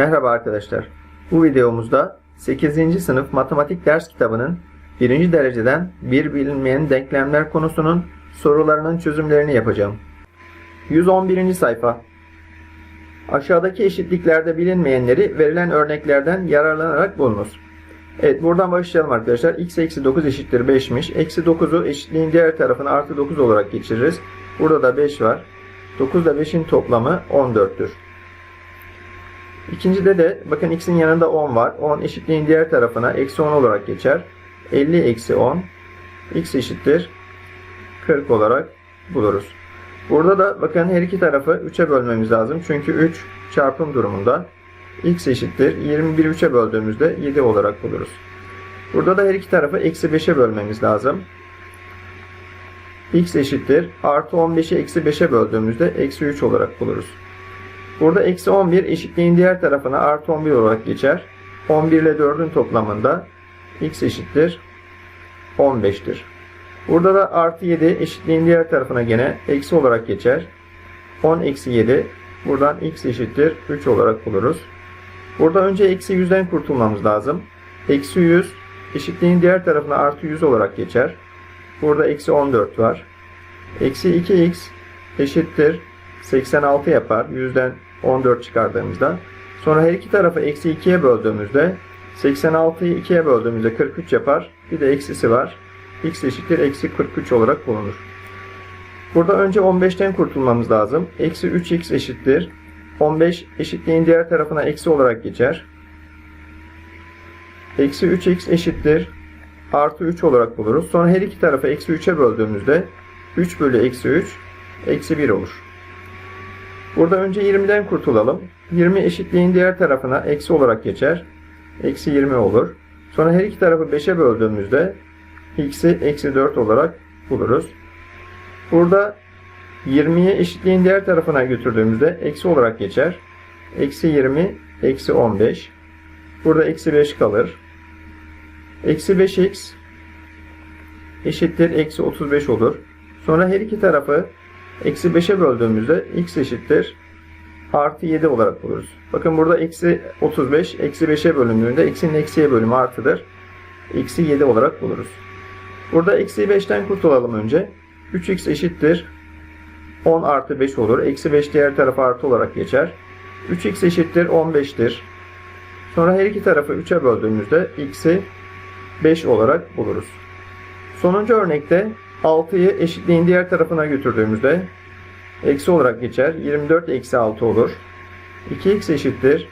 Merhaba arkadaşlar. Bu videomuzda 8. sınıf matematik ders kitabının 1. dereceden bir bilinmeyen denklemler konusunun sorularının çözümlerini yapacağım. 111. sayfa. Aşağıdaki eşitliklerde bilinmeyenleri verilen örneklerden yararlanarak bulunuz. Evet buradan başlayalım arkadaşlar. x eksi 9 eşittir 5'miş. Eksi 9'u eşitliğin diğer tarafına artı 9 olarak geçiririz. Burada da 5 var. 9 ile 5'in toplamı 14'tür. İkincide de bakın x'in yanında 10 var. 10 eşitliğin diğer tarafına eksi 10 olarak geçer. 50 eksi 10 x eşittir 40 olarak buluruz. Burada da bakın her iki tarafı 3'e bölmemiz lazım. Çünkü 3 çarpım durumunda x eşittir 21 3'e böldüğümüzde 7 olarak buluruz. Burada da her iki tarafı eksi 5'e bölmemiz lazım. x eşittir artı 15'i eksi 5'e böldüğümüzde eksi 3 olarak buluruz. Burada eksi 11 eşitliğin diğer tarafına artı 11 olarak geçer. 11 ile 4'ün toplamında x eşittir 15'tir. Burada da artı 7 eşitliğin diğer tarafına gene eksi olarak geçer. 10 eksi 7 buradan x eşittir 3 olarak buluruz. Burada önce eksi 100'den kurtulmamız lazım. Eksi 100 eşitliğin diğer tarafına artı 100 olarak geçer. Burada eksi 14 var. Eksi 2x eşittir 86 yapar. 100'den 14 çıkardığımızda. Sonra her iki tarafı eksi 2'ye böldüğümüzde 86'yı 2'ye böldüğümüzde 43 yapar. Bir de eksisi var. x eşittir eksi 43 olarak bulunur. Burada önce 15'ten kurtulmamız lazım. Eksi 3x eşittir. 15 eşitliğin diğer tarafına eksi olarak geçer. Eksi 3x eşittir. Artı 3 olarak buluruz. Sonra her iki tarafı eksi 3'e böldüğümüzde 3 bölü eksi 3 eksi 1 olur. Burada önce 20'den kurtulalım. 20 eşitliğin diğer tarafına eksi olarak geçer. Eksi 20 olur. Sonra her iki tarafı 5'e böldüğümüzde x'i eksi 4 olarak buluruz. Burada 20'yi eşitliğin diğer tarafına götürdüğümüzde eksi olarak geçer. Eksi 20, eksi 15. Burada eksi 5 kalır. Eksi 5x eşittir eksi 35 olur. Sonra her iki tarafı eksi 5'e böldüğümüzde x eşittir artı 7 olarak buluruz. Bakın burada eksi 35 eksi 5'e bölündüğünde eksinin eksiye bölümü artıdır. Eksi 7 olarak buluruz. Burada eksi 5'ten kurtulalım önce. 3x eşittir 10 artı 5 olur. Eksi 5 diğer tarafa artı olarak geçer. 3x eşittir 15'tir. Sonra her iki tarafı 3'e böldüğümüzde x'i 5 olarak buluruz. Sonuncu örnekte 6'yı eşitliğin diğer tarafına götürdüğümüzde eksi olarak geçer. 24 eksi 6 olur. 2x eşittir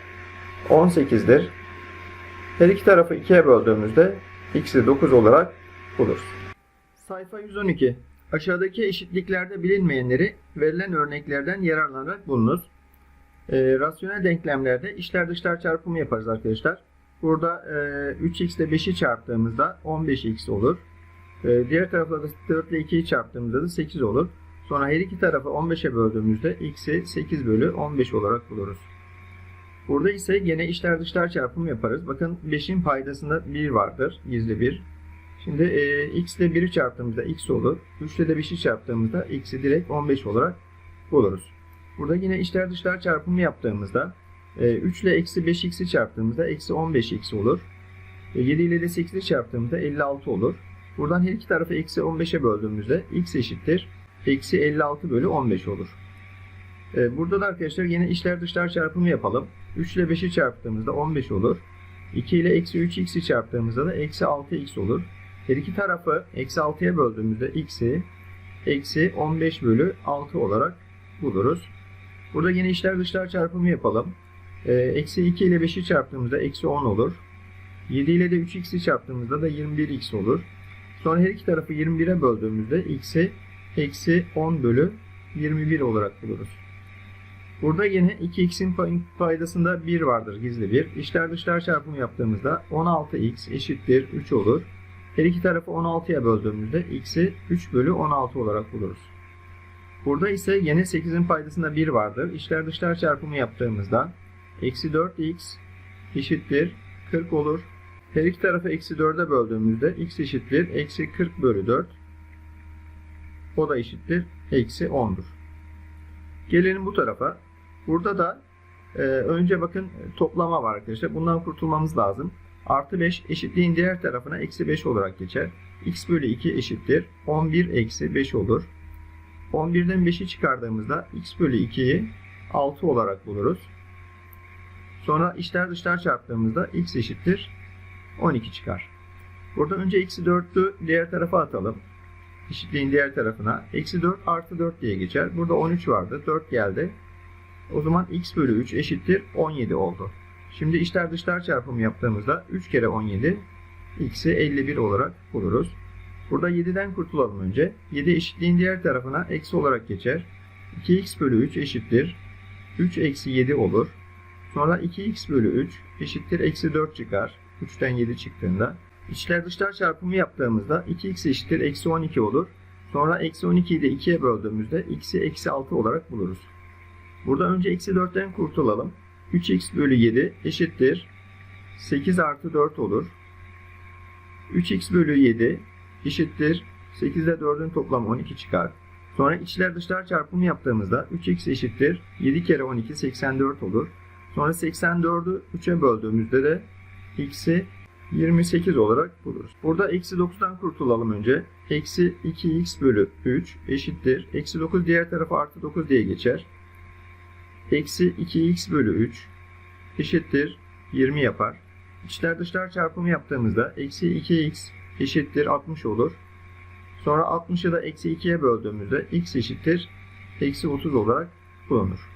18'dir. Her iki tarafı 2'ye böldüğümüzde x'i 9 olarak buluruz. Sayfa 112. Aşağıdaki eşitliklerde bilinmeyenleri verilen örneklerden yararlanarak bulunuz. E, rasyonel denklemlerde içler dışlar çarpımı yaparız arkadaşlar. Burada e, 3x ile 5'i çarptığımızda 15x olur. E, diğer tarafta da 4 ile 2'yi çarptığımızda da 8 olur. Sonra her iki tarafı 15'e böldüğümüzde x'i 8 bölü 15 olarak buluruz. Burada ise yine içler dışlar çarpımı yaparız. Bakın 5'in paydasında 1 vardır. Gizli 1. Şimdi e, x ile 1'i çarptığımızda x olur. 3 ile de 5'i çarptığımızda x'i direkt 15 olarak buluruz. Burada yine içler dışlar çarpımı yaptığımızda e, 3 ile eksi 5x'i çarptığımızda eksi 15x olur. E, 7 ile de 8'i çarptığımızda 56 olur. Buradan her iki tarafı eksi 15'e böldüğümüzde x eşittir. Eksi 56 bölü 15 olur. E, burada da arkadaşlar yine içler dışlar çarpımı yapalım. 3 ile 5'i çarptığımızda 15 olur. 2 ile eksi 3x'i çarptığımızda da eksi 6x olur. Her iki tarafı eksi 6'ya böldüğümüzde x'i eksi 15 bölü 6 olarak buluruz. Burada yine içler dışlar çarpımı yapalım. E, eksi 2 ile 5'i çarptığımızda eksi 10 olur. 7 ile de 3x'i çarptığımızda da 21x olur. Sonra her iki tarafı 21'e böldüğümüzde x'i eksi 10 bölü 21 olarak buluruz. Burada yine 2x'in paydasında 1 vardır gizli 1. İçler dışlar çarpımı yaptığımızda 16x eşittir 3 olur. Her iki tarafı 16'ya böldüğümüzde x'i 3 bölü 16 olarak buluruz. Burada ise yine 8'in paydasında 1 vardır. İçler dışlar çarpımı yaptığımızda eksi 4x eşittir 40 olur. Her iki tarafı eksi 4'e böldüğümüzde x eşittir eksi 40 bölü 4. O da eşittir eksi 10'dur. Gelelim bu tarafa. Burada da Ee, önce bakın toplama var arkadaşlar. Bundan kurtulmamız lazım. Artı 5 eşitliğin diğer tarafına eksi 5 olarak geçer. x bölü 2 eşittir. 11 eksi 5 olur. 11'den 5'i çıkardığımızda x bölü 2'yi 6 olarak buluruz. Sonra içler dışlar çarptığımızda x eşittir 12 çıkar. Burada önce eksi 4'ü diğer tarafa atalım. Eşitliğin diğer tarafına. Eksi 4 artı 4 diye geçer. Burada 13 vardı. 4 geldi. O zaman x bölü 3 eşittir 17 oldu. Şimdi içler dışlar çarpımı yaptığımızda 3 kere 17 x'i 51 olarak buluruz. Burada 7'den kurtulalım önce. 7 eşitliğin diğer tarafına eksi olarak geçer. 2x bölü 3 eşittir. 3 eksi 7 olur. Sonra 2x bölü 3 eşittir eksi 4 çıkar. 3'ten 7 çıktığında. İçler dışlar çarpımı yaptığımızda 2x eşittir eksi 12 olur. Sonra eksi 12'yi de 2'ye böldüğümüzde x'i eksi 6 olarak buluruz. Burada önce eksi 4'ten kurtulalım. 3x bölü 7 eşittir 8 artı 4 olur. 3x bölü 7 eşittir 8 ile 4'ün toplamı 12 çıkar. Sonra içler dışlar çarpımı yaptığımızda 3x eşittir 7 kere 12 84 olur. Sonra 84'ü 3'e böldüğümüzde de x'i 28 olarak buluruz. Burada eksi 9'dan kurtulalım önce. Eksi 2x bölü 3 eşittir. Eksi 9 diğer tarafa artı 9 diye geçer. Eksi 2x bölü 3 eşittir 20 yapar. İçler dışlar çarpımı yaptığımızda eksi 2x eşittir 60 olur. Sonra 60'ı da eksi 2'ye böldüğümüzde x eşittir eksi 30 olarak bulunur.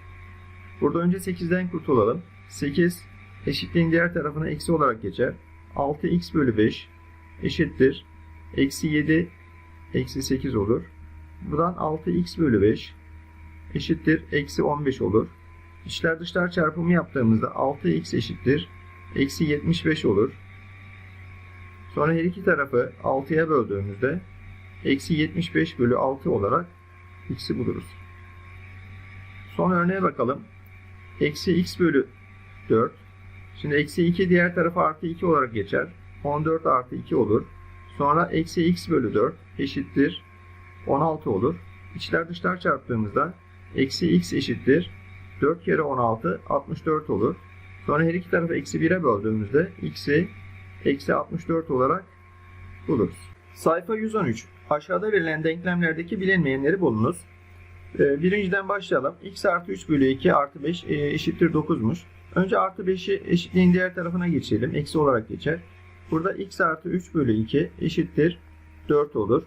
Burada önce 8'den kurtulalım. 8 eşitliğin diğer tarafına eksi olarak geçer. 6x bölü 5 eşittir. Eksi 7 eksi 8 olur. Buradan 6x bölü 5 eşittir. Eksi 15 olur. İçler dışlar çarpımı yaptığımızda 6x eşittir. Eksi 75 olur. Sonra her iki tarafı 6'ya böldüğümüzde eksi 75 bölü 6 olarak x'i buluruz. Son örneğe bakalım. Eksi x bölü 4 Şimdi eksi 2 diğer tarafa artı 2 olarak geçer. 14 artı 2 olur. Sonra eksi x bölü 4 eşittir 16 olur. İçler dışlar çarptığımızda eksi x eşittir 4 kere 16 64 olur. Sonra her iki tarafı eksi 1'e böldüğümüzde x'i eksi 64 olarak buluruz. Sayfa 113. Aşağıda verilen denklemlerdeki bilinmeyenleri bulunuz. Ee, Birinciden başlayalım. x artı 3 bölü 2 artı 5 e, eşittir 9'muş. Önce artı 5'i eşitliğin diğer tarafına geçirelim. Eksi olarak geçer. Burada x artı 3 bölü 2 eşittir 4 olur.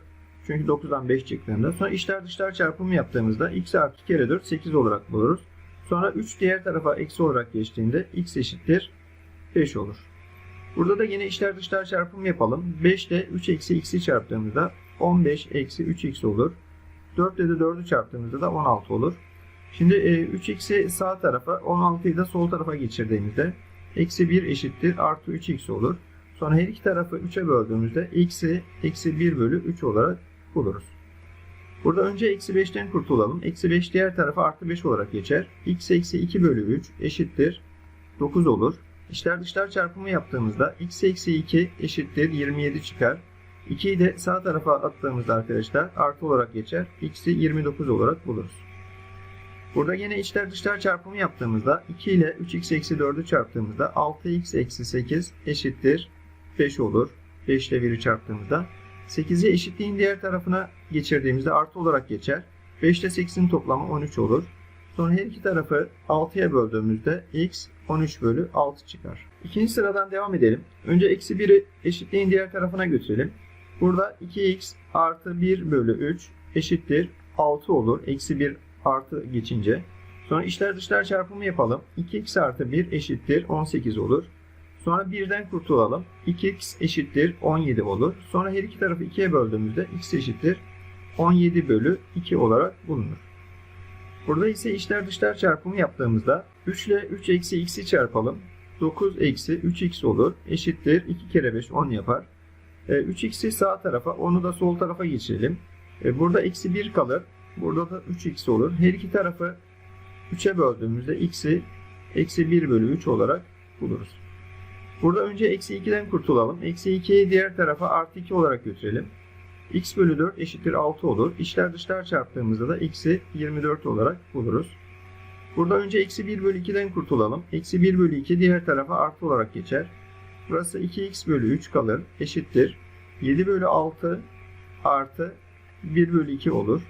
Çünkü 9'dan 5 çıktığında. Sonra içler dışlar çarpımı yaptığımızda x artı 2 kere 4 8 olarak buluruz. Sonra 3 diğer tarafa eksi olarak geçtiğinde x eşittir 5 olur. Burada da yine içler dışlar çarpımı yapalım. 5 ile 3 eksi x'i çarptığımızda 15 eksi 3x olur. 4 ile de 4'ü çarptığımızda da 16 olur. Şimdi e, 3x'i sağ tarafa 16'yı da sol tarafa geçirdiğimizde eksi 1 eşittir artı 3x olur. Sonra her iki tarafı 3'e böldüğümüzde x'i eksi 1 bölü 3 olarak buluruz. Burada önce eksi 5'ten kurtulalım. Eksi 5 diğer tarafa artı 5 olarak geçer. x eksi 2 bölü 3 eşittir 9 olur. İçler dışlar çarpımı yaptığımızda x eksi 2 eşittir 27 çıkar. 2'yi de sağ tarafa attığımızda arkadaşlar artı olarak geçer. x'i 29 olarak buluruz. Burada yine içler dışlar çarpımı yaptığımızda 2 ile 3x eksi 4'ü çarptığımızda 6x eksi 8 eşittir 5 olur. 5 ile 1'i çarptığımızda 8'i eşitliğin diğer tarafına geçirdiğimizde artı olarak geçer. 5 ile 8'in toplamı 13 olur. Sonra her iki tarafı 6'ya böldüğümüzde x 13 bölü 6 çıkar. İkinci sıradan devam edelim. Önce eksi 1'i eşitliğin diğer tarafına götürelim. Burada 2x artı 1 bölü 3 eşittir 6 olur. Eksi 1 artı geçince. Sonra içler dışlar çarpımı yapalım. 2x artı 1 eşittir 18 olur. Sonra 1'den kurtulalım. 2x eşittir 17 olur. Sonra her iki tarafı 2'ye böldüğümüzde x eşittir 17 bölü 2 olarak bulunur. Burada ise içler dışlar çarpımı yaptığımızda 3 ile 3 eksi x'i çarpalım. 9 eksi 3x olur. Eşittir 2 kere 5 10 yapar. 3x'i sağ tarafa, onu da sol tarafa geçirelim. E, Burada eksi 1 kalır. Burada da 3x olur. Her iki tarafı 3'e böldüğümüzde x'i eksi 1 bölü 3 olarak buluruz. Burada önce eksi 2'den kurtulalım. Eksi 2'yi diğer tarafa artı 2 olarak götürelim. x bölü 4 eşittir 6 olur. İçler dışlar çarptığımızda da x'i 24 olarak buluruz. Burada önce eksi 1 bölü 2'den kurtulalım. Eksi 1 bölü 2 diğer tarafa artı olarak geçer. Burası 2x bölü 3 kalır. Eşittir. 7 bölü 6 artı 1 bölü 2 olur.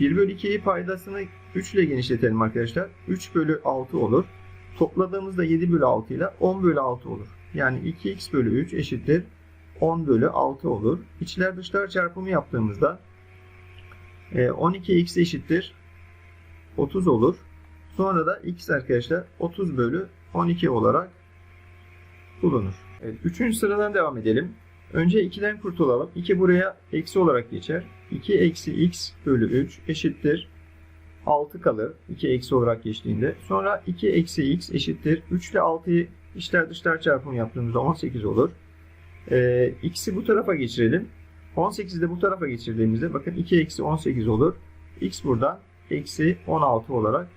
1 bölü 2'yi paydasını 3 ile genişletelim arkadaşlar. 3 bölü 6 olur. Topladığımızda 7 bölü 6 ile 10 bölü 6 olur. Yani 2x bölü 3 eşittir 10 bölü 6 olur. İçler dışlar çarpımı yaptığımızda e, 12x eşittir 30 olur. Sonra da x arkadaşlar 30 bölü 12 olarak bulunur. Üçüncü sıradan devam edelim. Önce 2'den kurtulalım. 2 buraya eksi olarak geçer. 2 eksi x bölü 3 eşittir 6 kalır. 2 eksi olarak geçtiğinde. Sonra 2 eksi x eşittir. 3 ile 6'yı içler dışlar çarpımı yaptığımızda 18 olur. Ee, x'i bu tarafa geçirelim. 18'i de bu tarafa geçirdiğimizde bakın 2 eksi 18 olur. x buradan eksi 16 olarak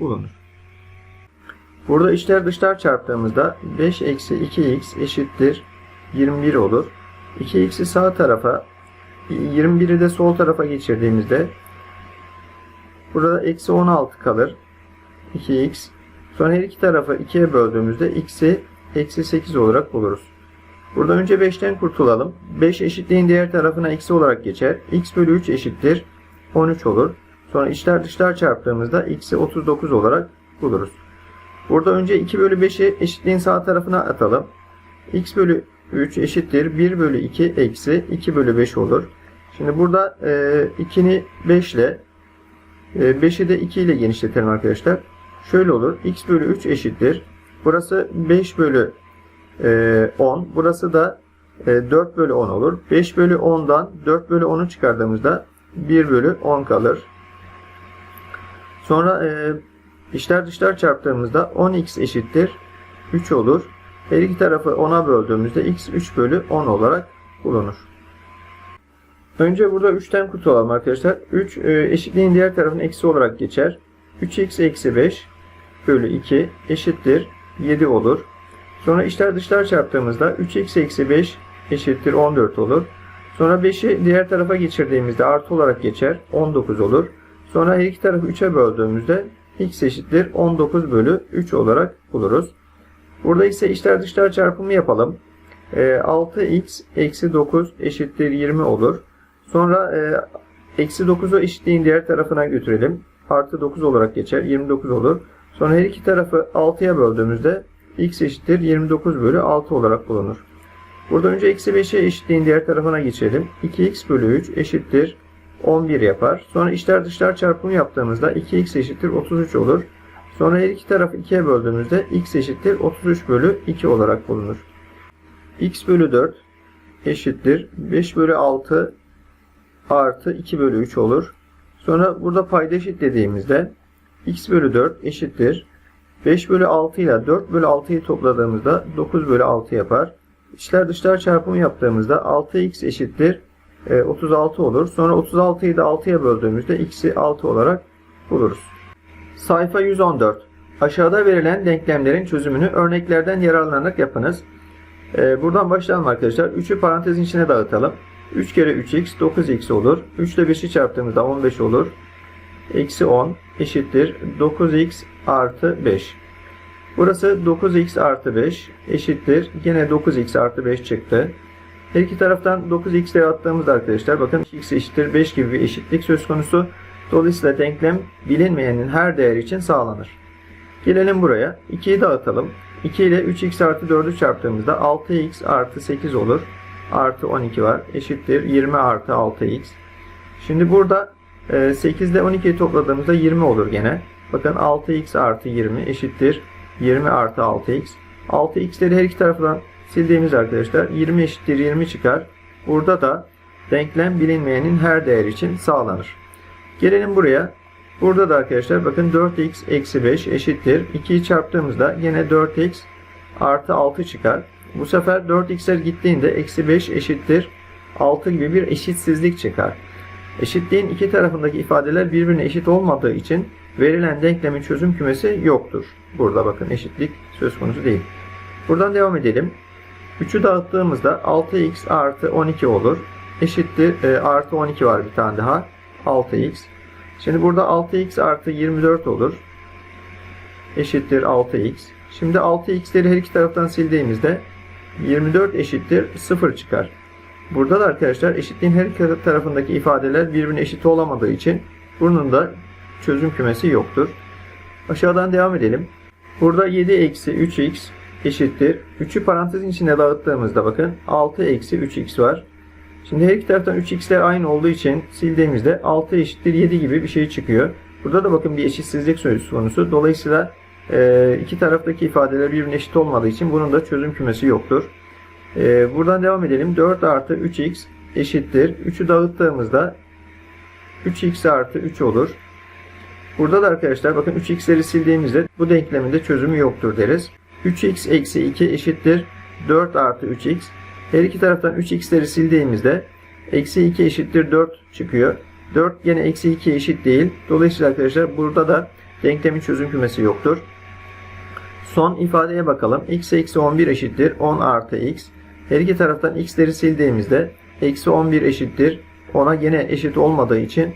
bulunur. Burada içler dışlar çarptığımızda 5 eksi 2x eşittir 21 olur. 2x'i sağ tarafa 21'i de sol tarafa geçirdiğimizde burada eksi 16 kalır. 2x. Sonra her iki tarafı 2'ye böldüğümüzde x'i eksi 8 olarak buluruz. Burada önce 5'ten kurtulalım. 5 eşitliğin diğer tarafına eksi olarak geçer. x bölü 3 eşittir 13 olur. Sonra içler dışlar çarptığımızda x'i 39 olarak buluruz. Burada önce 2 bölü 5'i eşitliğin sağ tarafına atalım. x bölü 3 eşittir 1 bölü 2 eksi 2 bölü 5 olur. Şimdi burada e, 2'ni 5 ile e, 5'i de 2 ile genişletelim arkadaşlar. Şöyle olur. x bölü 3 eşittir. Burası 5 bölü e, 10. Burası da e, 4 bölü 10 olur. 5 bölü 10'dan 4 bölü 10'u çıkardığımızda 1 bölü 10 kalır. Sonra e, içler dışlar çarptığımızda 10x eşittir 3 olur. Her iki tarafı 10'a böldüğümüzde x 3 bölü 10 olarak bulunur. Önce burada 3'ten kurtulalım arkadaşlar. 3 e, eşitliğin diğer tarafına eksi olarak geçer. 3x eksi 5 bölü 2 eşittir 7 olur. Sonra içler dışlar çarptığımızda 3x eksi 5 eşittir 14 olur. Sonra 5'i diğer tarafa geçirdiğimizde artı olarak geçer. 19 olur. Sonra her iki tarafı 3'e böldüğümüzde x eşittir 19 bölü 3 olarak buluruz. Burada ise içler dışlar çarpımı yapalım. E, 6x eksi 9 eşittir 20 olur. Sonra e, eksi 9'u eşitliğin diğer tarafına götürelim. Artı 9 olarak geçer. 29 olur. Sonra her iki tarafı 6'ya böldüğümüzde x eşittir 29 bölü 6 olarak bulunur. Burada önce eksi 5'e eşitliğin diğer tarafına geçelim. 2x bölü 3 eşittir 11 yapar. Sonra içler dışlar çarpımı yaptığımızda 2x eşittir 33 olur. Sonra her iki tarafı 2'ye böldüğümüzde x eşittir 33 bölü 2 olarak bulunur. x bölü 4 eşittir 5 bölü 6 artı 2 bölü 3 olur. Sonra burada payda eşit dediğimizde x bölü 4 eşittir 5 bölü 6 ile 4 bölü 6'yı topladığımızda 9 bölü 6 yapar. İçler dışlar çarpımı yaptığımızda 6x eşittir 36 olur. Sonra 36'yı da 6'ya böldüğümüzde x'i 6 olarak buluruz. Sayfa 114. Aşağıda verilen denklemlerin çözümünü örneklerden yararlanarak yapınız. Ee, buradan başlayalım arkadaşlar. 3'ü parantezin içine dağıtalım. 3 kere 3x 9x olur. 3 ile 5'i çarptığımızda 15 olur. Eksi 10 eşittir 9x artı 5. Burası 9x artı 5 eşittir. Yine 9x artı 5 çıktı. Her iki taraftan 9x'leri attığımızda arkadaşlar bakın x eşittir 5 gibi bir eşitlik söz konusu. Dolayısıyla denklem bilinmeyenin her değer için sağlanır. Gelelim buraya. 2'yi dağıtalım. 2 ile 3x artı 4'ü çarptığımızda 6x artı 8 olur. Artı 12 var. Eşittir 20 artı 6x. Şimdi burada 8 ile 12'yi topladığımızda 20 olur gene. Bakın 6x artı 20 eşittir 20 artı 6x. 6x'leri her iki taraftan sildiğimiz arkadaşlar 20 eşittir 20 çıkar. Burada da denklem bilinmeyenin her değer için sağlanır. Gelelim buraya. Burada da arkadaşlar bakın 4x eksi 5 eşittir. 2'yi çarptığımızda yine 4x artı 6 çıkar. Bu sefer 4x'ler gittiğinde eksi 5 eşittir 6 gibi bir eşitsizlik çıkar. Eşitliğin iki tarafındaki ifadeler birbirine eşit olmadığı için verilen denklemin çözüm kümesi yoktur. Burada bakın eşitlik söz konusu değil. Buradan devam edelim. 3'ü dağıttığımızda 6x artı 12 olur. Eşittir e, artı 12 var bir tane daha. 6x. Şimdi burada 6x artı 24 olur. eşittir 6x. Şimdi 6x'leri her iki taraftan sildiğimizde 24 eşittir 0 çıkar. Burada da arkadaşlar eşitliğin her iki tarafındaki ifadeler birbirine eşit olamadığı için bunun da çözüm kümesi yoktur. Aşağıdan devam edelim. Burada 7 eksi 3x eşittir. 3'ü parantezin içine dağıttığımızda bakın 6 eksi 3x var. Şimdi her iki taraftan 3x'ler aynı olduğu için sildiğimizde 6 eşittir 7 gibi bir şey çıkıyor. Burada da bakın bir eşitsizlik söz konusu. Dolayısıyla e, iki taraftaki ifadeler birbirine eşit olmadığı için bunun da çözüm kümesi yoktur. E, buradan devam edelim. 4 artı 3x eşittir. 3'ü dağıttığımızda 3x artı 3 olur. Burada da arkadaşlar bakın 3x'leri sildiğimizde bu denklemin de çözümü yoktur deriz. 3x eksi 2 eşittir 4 artı 3x. Her iki taraftan 3x'leri sildiğimizde eksi 2 eşittir 4 çıkıyor. 4 gene eksi 2 eşit değil. Dolayısıyla arkadaşlar burada da denklemin çözüm kümesi yoktur. Son ifadeye bakalım. x eksi 11 eşittir 10 artı x. Her iki taraftan x'leri sildiğimizde eksi 11 eşittir 10'a gene eşit olmadığı için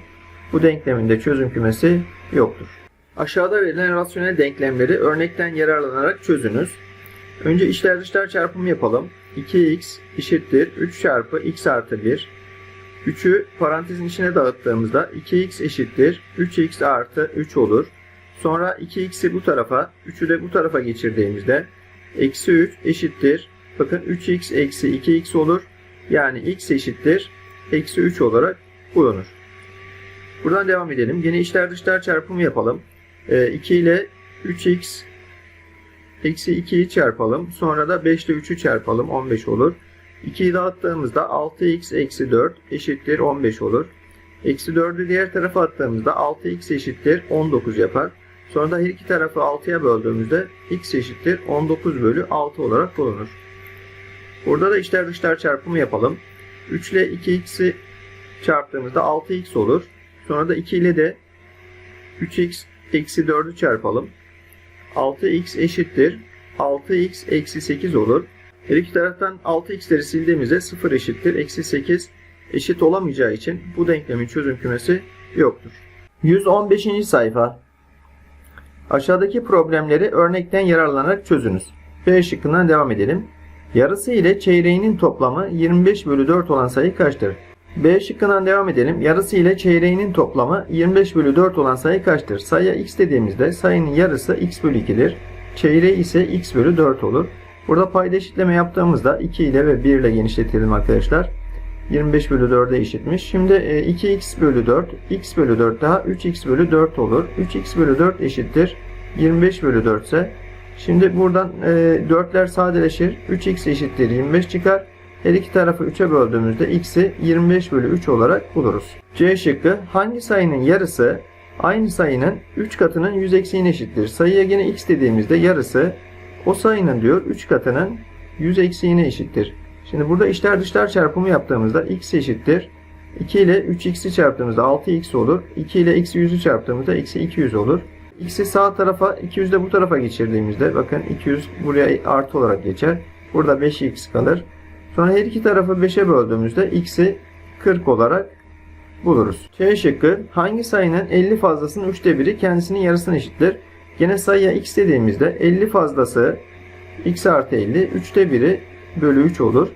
bu denklemin de çözüm kümesi yoktur. Aşağıda verilen rasyonel denklemleri örnekten yararlanarak çözünüz. Önce içler dışlar çarpımı yapalım. 2x eşittir 3 çarpı x artı 1. 3'ü parantezin içine dağıttığımızda 2x eşittir 3x artı 3 olur. Sonra 2x'i bu tarafa, 3'ü de bu tarafa geçirdiğimizde eksi 3 eşittir. Bakın 3x eksi 2x olur. Yani x eşittir eksi 3 olarak bulunur. Buradan devam edelim. Yine içler dışlar çarpımı yapalım. 2 ile 3x eksi 2'yi çarpalım. Sonra da 5 ile 3'ü çarpalım. 15 olur. 2'yi dağıttığımızda 6x eksi 4 eşittir 15 olur. Eksi 4'ü diğer tarafa attığımızda 6x eşittir 19 yapar. Sonra da her iki tarafı 6'ya böldüğümüzde x eşittir 19 bölü 6 olarak bulunur. Burada da içler dışlar çarpımı yapalım. 3 ile 2x'i çarptığımızda 6x olur. Sonra da 2 ile de 3x eksi 4'ü çarpalım. 6x eşittir 6x eksi 8 olur. Her iki taraftan 6x'leri sildiğimizde 0 eşittir eksi 8 eşit olamayacağı için bu denklemin çözüm kümesi yoktur. 115. sayfa Aşağıdaki problemleri örnekten yararlanarak çözünüz. B şıkkından devam edelim. Yarısı ile çeyreğinin toplamı 25 bölü 4 olan sayı kaçtır? B şıkkından devam edelim. Yarısı ile çeyreğinin toplamı 25 bölü 4 olan sayı kaçtır? Sayıya x dediğimizde sayının yarısı x bölü 2'dir. Çeyreği ise x bölü 4 olur. Burada payda eşitleme yaptığımızda 2 ile ve 1 ile genişletelim arkadaşlar. 25 bölü 4'e eşitmiş. Şimdi 2x bölü 4, x bölü 4 daha 3x bölü 4 olur. 3x bölü 4 eşittir 25 bölü 4 ise Şimdi buradan e, 4'ler sadeleşir. 3x eşittir 25 çıkar. Her iki tarafı 3'e böldüğümüzde x'i 25 bölü 3 olarak buluruz. C şıkkı hangi sayının yarısı aynı sayının 3 katının 100 eksiğine eşittir? Sayıya yine x dediğimizde yarısı o sayının diyor 3 katının 100 eksiğine eşittir. Şimdi burada içler dışlar çarpımı yaptığımızda x eşittir. 2 ile 3x'i çarptığımızda 6x olur. 2 ile eksi 100'ü çarptığımızda eksi 200 olur. X'i sağ tarafa 200 de bu tarafa geçirdiğimizde bakın 200 buraya artı olarak geçer. Burada 5x kalır. Sonra her iki tarafı 5'e böldüğümüzde x'i 40 olarak buluruz. C şıkkı hangi sayının 50 fazlasının 3'te 1'i kendisinin yarısına eşittir? Gene sayıya x dediğimizde 50 fazlası x artı 50 3'te 1'i bölü 3 olur.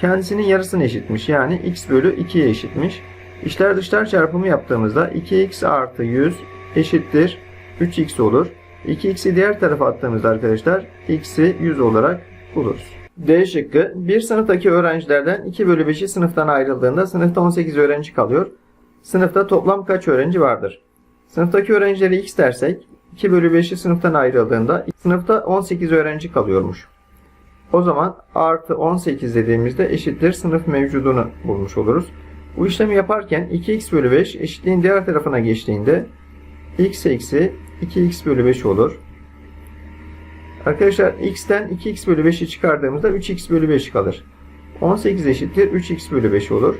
Kendisinin yarısına eşitmiş. Yani x bölü 2'ye eşitmiş. İçler dışlar çarpımı yaptığımızda 2x artı 100 eşittir 3x olur. 2x'i diğer tarafa attığımızda arkadaşlar x'i 100 olarak buluruz. D şıkkı bir sınıftaki öğrencilerden 2 bölü 5'i sınıftan ayrıldığında sınıfta 18 öğrenci kalıyor. Sınıfta toplam kaç öğrenci vardır? Sınıftaki öğrencileri x dersek 2 bölü 5'i sınıftan ayrıldığında sınıfta 18 öğrenci kalıyormuş. O zaman artı 18 dediğimizde eşittir sınıf mevcudunu bulmuş oluruz. Bu işlemi yaparken 2x bölü 5 eşitliğin diğer tarafına geçtiğinde x eksi 2x bölü 5 olur. Arkadaşlar x'ten 2x bölü 5'i çıkardığımızda 3x bölü 5 kalır. 18 eşittir 3x bölü 5 olur.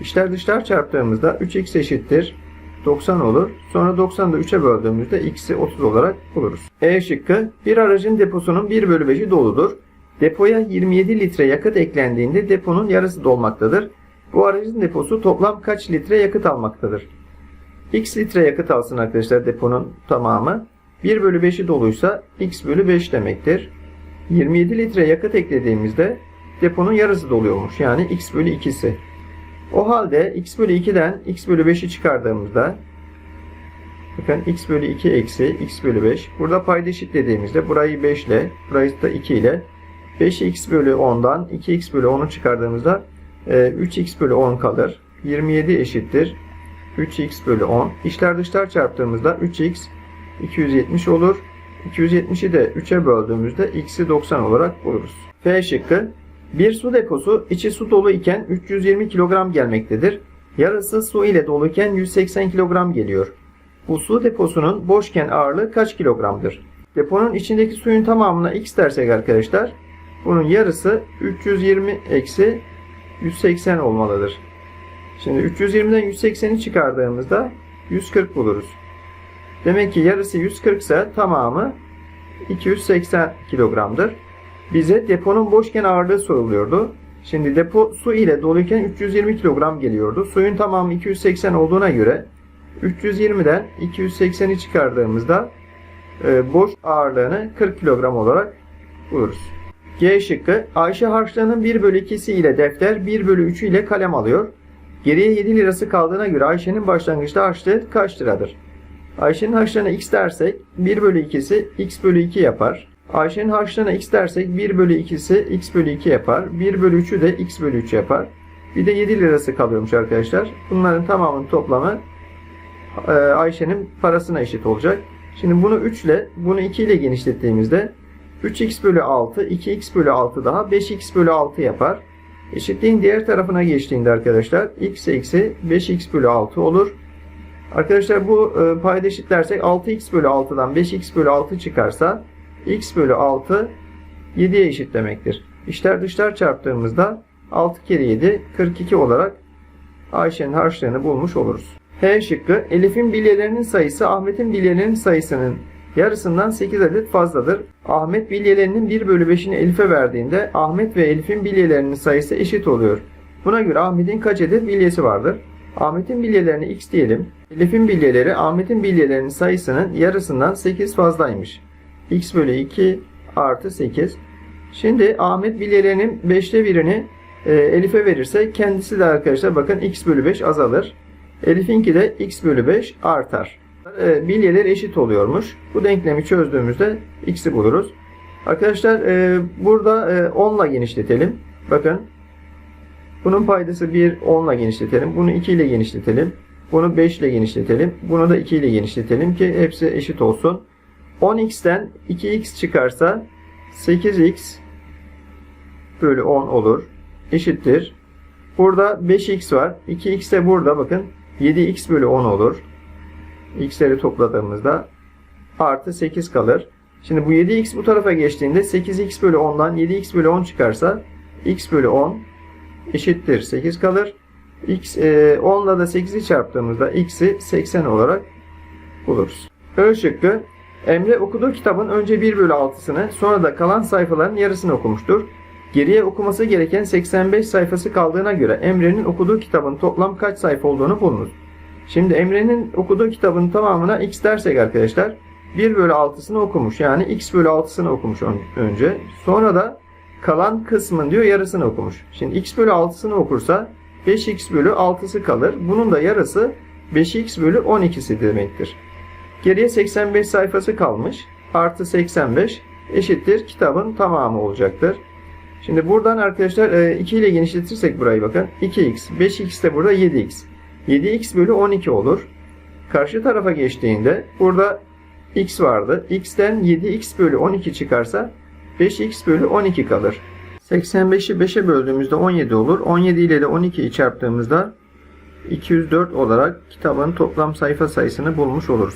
İçler dışlar çarptığımızda 3x eşittir 90 olur. Sonra 90'ı da 3'e böldüğümüzde x'i 30 olarak buluruz. E şıkkı bir aracın deposunun 1 bölü 5'i doludur. Depoya 27 litre yakıt eklendiğinde deponun yarısı dolmaktadır. Bu aracın deposu toplam kaç litre yakıt almaktadır? X litre yakıt alsın arkadaşlar deponun tamamı. 1 bölü 5'i doluysa x bölü 5 demektir. 27 litre yakıt eklediğimizde deponun yarısı doluyormuş. Yani x bölü 2'si. O halde x bölü 2'den x bölü 5'i çıkardığımızda bakın x bölü 2 eksi x bölü 5. Burada payda eşitlediğimizde burayı 5 ile burayı da 2 ile 5x bölü 10'dan 2x bölü 10'u çıkardığımızda e, 3x bölü 10 kalır. 27 eşittir. 3x bölü 10. İçler dışlar çarptığımızda 3x 270 olur. 270'i de 3'e böldüğümüzde x'i 90 olarak buluruz. F şıkkı. Bir su deposu içi su dolu iken 320 kilogram gelmektedir. Yarısı su ile doluyken 180 kilogram geliyor. Bu su deposunun boşken ağırlığı kaç kilogramdır? Deponun içindeki suyun tamamına x dersek arkadaşlar bunun yarısı 320 eksi 180 olmalıdır. Şimdi 320'den 180'i çıkardığımızda 140 buluruz. Demek ki yarısı 140 ise tamamı 280 kilogramdır. Bize deponun boşken ağırlığı soruluyordu. Şimdi depo su ile doluyken 320 kilogram geliyordu. Suyun tamamı 280 olduğuna göre 320'den 280'i çıkardığımızda e, boş ağırlığını 40 kilogram olarak buluruz. G şıkkı Ayşe harçlığının 1 bölü 2'si ile defter 1 bölü 3'ü ile kalem alıyor. Geriye 7 lirası kaldığına göre Ayşe'nin başlangıçta harçlığı kaç liradır? Ayşe'nin harçlığına x dersek 1 bölü 2'si x bölü 2 yapar. Ayşe'nin harçlığına x dersek 1 bölü 2'si x bölü 2 yapar. 1 bölü 3'ü de x bölü 3 yapar. Bir de 7 lirası kalıyormuş arkadaşlar. Bunların tamamının toplamı e, Ayşe'nin parasına eşit olacak. Şimdi bunu 3 ile bunu 2 ile genişlettiğimizde 3x bölü 6, 2x bölü 6 daha 5x bölü 6 yapar. Eşitliğin diğer tarafına geçtiğinde arkadaşlar x eksi 5x bölü 6 olur. Arkadaşlar bu e, payda eşitlersek 6x bölü 6'dan 5x bölü 6 çıkarsa x bölü 6 7'ye eşit demektir. İçler dışlar çarptığımızda 6 kere 7 42 olarak Ayşe'nin harçlığını bulmuş oluruz. H şıkkı Elif'in bilyelerinin sayısı Ahmet'in bilyelerinin sayısının yarısından 8 adet fazladır. Ahmet bilyelerinin 1 bölü 5'ini Elif'e verdiğinde Ahmet ve Elif'in bilyelerinin sayısı eşit oluyor. Buna göre Ahmet'in kaç adet bilyesi vardır? Ahmet'in bilyelerine x diyelim. Elif'in bilyeleri Ahmet'in bilyelerinin sayısının yarısından 8 fazlaymış. x bölü 2 artı 8. Şimdi Ahmet bilyelerinin 5'te birini e, Elif'e verirse kendisi de arkadaşlar bakın x bölü 5 azalır. Elif'inki de x bölü 5 artar. E, bilyeler eşit oluyormuş. Bu denklemi çözdüğümüzde x'i buluruz. Arkadaşlar e, burada e, 10 ile genişletelim. Bakın bunun paydası 1 10 ile genişletelim. Bunu 2 ile genişletelim. Bunu 5 ile genişletelim. Bunu da 2 ile genişletelim ki hepsi eşit olsun. 10x'ten 2x çıkarsa 8x bölü 10 olur. Eşittir. Burada 5x var. 2x de burada bakın 7x bölü 10 olur. x'leri topladığımızda artı 8 kalır. Şimdi bu 7x bu tarafa geçtiğinde 8x bölü 10'dan 7x bölü 10 çıkarsa x bölü 10 eşittir 8 kalır. X, e, 10 ile de 8'i çarptığımızda x'i 80 olarak buluruz. Ö şıkkı Emre okuduğu kitabın önce 1 bölü 6'sını sonra da kalan sayfaların yarısını okumuştur. Geriye okuması gereken 85 sayfası kaldığına göre Emre'nin okuduğu kitabın toplam kaç sayfa olduğunu bulunuz. Şimdi Emre'nin okuduğu kitabın tamamına x dersek arkadaşlar 1 bölü 6'sını okumuş. Yani x bölü 6'sını okumuş önce. Sonra da kalan kısmın diyor yarısını okumuş. Şimdi x bölü 6'sını okursa 5x bölü 6'sı kalır. Bunun da yarısı 5x bölü 12'si demektir. Geriye 85 sayfası kalmış. Artı 85 eşittir kitabın tamamı olacaktır. Şimdi buradan arkadaşlar 2 ile genişletirsek burayı bakın. 2x, 5x de burada 7x. 7x bölü 12 olur. Karşı tarafa geçtiğinde burada x vardı. x'ten 7x bölü 12 çıkarsa 5x bölü 12 kalır. 85'i 5'e böldüğümüzde 17 olur. 17 ile de 12'yi çarptığımızda 204 olarak kitabın toplam sayfa sayısını bulmuş oluruz.